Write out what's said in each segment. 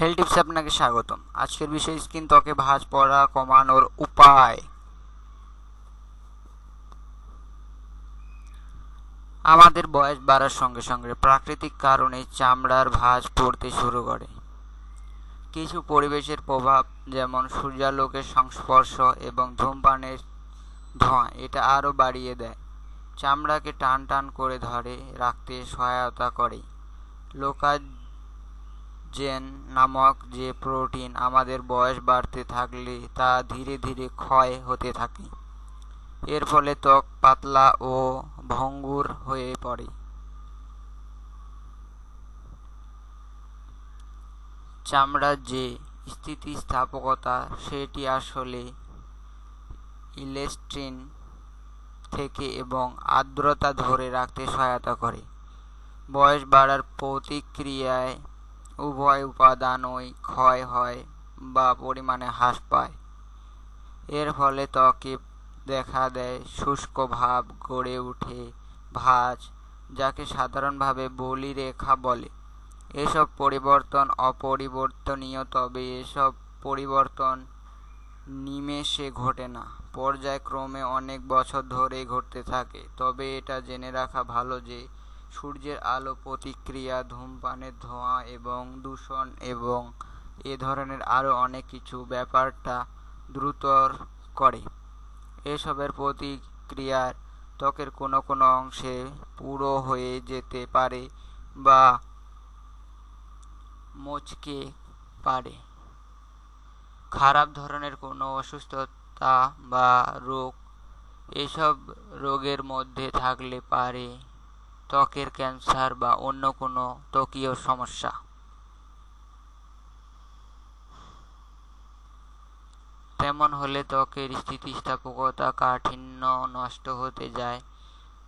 হেল টিপসে আপনাকে স্বাগতম। আজকের বিষয় স্কিন ত্বকে ভাঁজ পড়া, কমানোর উপায়। আমাদের বয়স বাড়ার সঙ্গে সঙ্গে প্রাকৃতিক কারণে চামড়ার ভাঁজ পড়তে শুরু করে। কিছু পরিবেশের প্রভাব, যেমন সূর্যালোকের সংস্পর্শ এবং ধূমপানের ধোঁয়া, এটা আরও বাড়িয়ে দেয়। চামড়াকে টান টান করে ধরে রাখতে সহায়তা করে। লোকাজেন নামক যে প্রোটিন আমাদের বয়স বাড়তে থাকলে তা ধীরে ধীরে ক্ষয় হতে থাকে। এর ফলে ত্বক পাতলা ও ভঙ্গুর হয়ে পড়ে। চামড়ার যে স্থিতিস্থাপকতা, সেটি আসলে ইলেস্ট্রিন থেকে এবং আর্দ্রতা ধরে রাখতে সহায়তা করে। বয়স বাড়ার প্রতিক্রিয়ায় উভয় উপাদানই ক্ষয় হয় বা পরিমাণে হ্রাস পায়। এর ফলে ত্বকে দেখা দেয় শুষ্ক ভাব, গড়ে ওঠে ভাঁজ, যাকে সাধারণভাবে বলিরেখা বলে। এসব পরিবর্তন অপরিবর্তনীয়, তবে এসব পরিবর্তন নিমেষে ঘটে না। পর্যায়ক্রমে অনেক বছর ধরে ঘটতে থাকে, তবে এটা জেনে রাখা ভালো যে সূর্যের আলো, প্রতিক্রিয়া, ধূমপানের ধোঁয়া এবং দূষণ এবং এ ধরনের আরও অনেক কিছু ব্যাপারটা দ্রুতর করে। এসবের প্রতিক্রিয়ার ত্বকের কোনো কোনো অংশে পুরো হয়ে যেতে পারে বা মচকে পারে। খারাপ ধরনের কোনো অসুস্থতা বা রোগ, এসব রোগের মধ্যে থাকলে পারে ত্বকের ক্যান্সার বা অন্য কোনো ত্বকীয় সমস্যা। তেমন হলে ত্বকের স্থিতিস্থাপকতা, কাঠিন্য নষ্ট হতে যায়,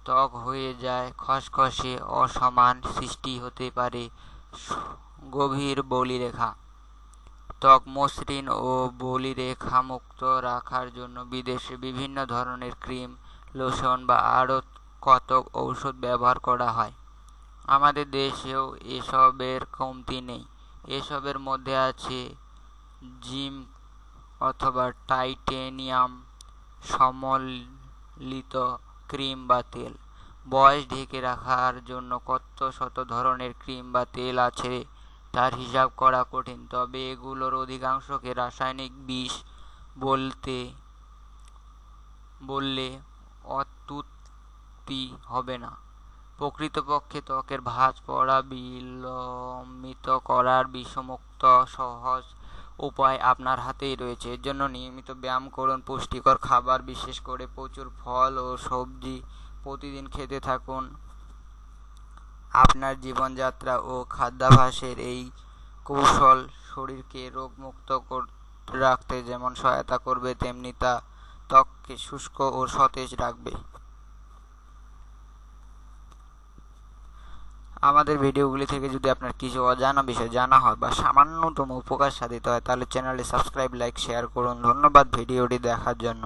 ত্বক হয়ে যায়, খসখসে অসমান সৃষ্টি হতে পারে, গভীর বলিরেখা। ত্বক মসৃণ ও বলিরেখা মুক্ত রাখার জন্য বিদেশে বিভিন্ন ধরনের ক্রিম, লোশন বা আরও কত ঔষধ ব্যবহার করা হয়। আমাদের দেশেও এসবের কমতি নেই। এসবের মধ্যে আছে জিম অথবা টাইটেনিয়াম, সমলিত ক্রিম বা তেল। বয়স ঢেকে রাখার জন্য কত শত ধরনের ক্রিম বা তেল আছে তার হিসাব করা কঠিন, তবে এগুলোর অধিকাংশকে রাসায়নিক বিষ বলতে বললে অত্যুক্তি হবে না। প্রকৃতপক্ষে ত্বকের ভাঁজ পড়া, বিলম্বিত করার বিষমুক্ত, সহজ উপায় আপনার হাতেই রয়েছে। এর জন্য নিয়মিত ব্যায়াম করুন, পুষ্টিকর খাবার, বিশেষ করে প্রচুর ফল ও সবজি প্রতিদিন খেতে থাকুন। আপনার জীবনযাত্রা ও খাদ্যাভ্যাসের এই কৌশল শরীরকে রোগমুক্ত রাখতে যেমন সহায়তা করবে, তেমনি তা ত্বককে শুষ্ক ও সতেজ রাখবে। আমাদের ভিডিওগুলি থেকে যদি আপনার কিছু অজানা বিষয় জানা হয় বা সামান্যতম উপকার সাধিত হয়, তাহলে চ্যানেলটি সাবস্ক্রাইব লাইক শেয়ার করুন। ধন্যবাদ ভিডিওটি দেখার জন্য।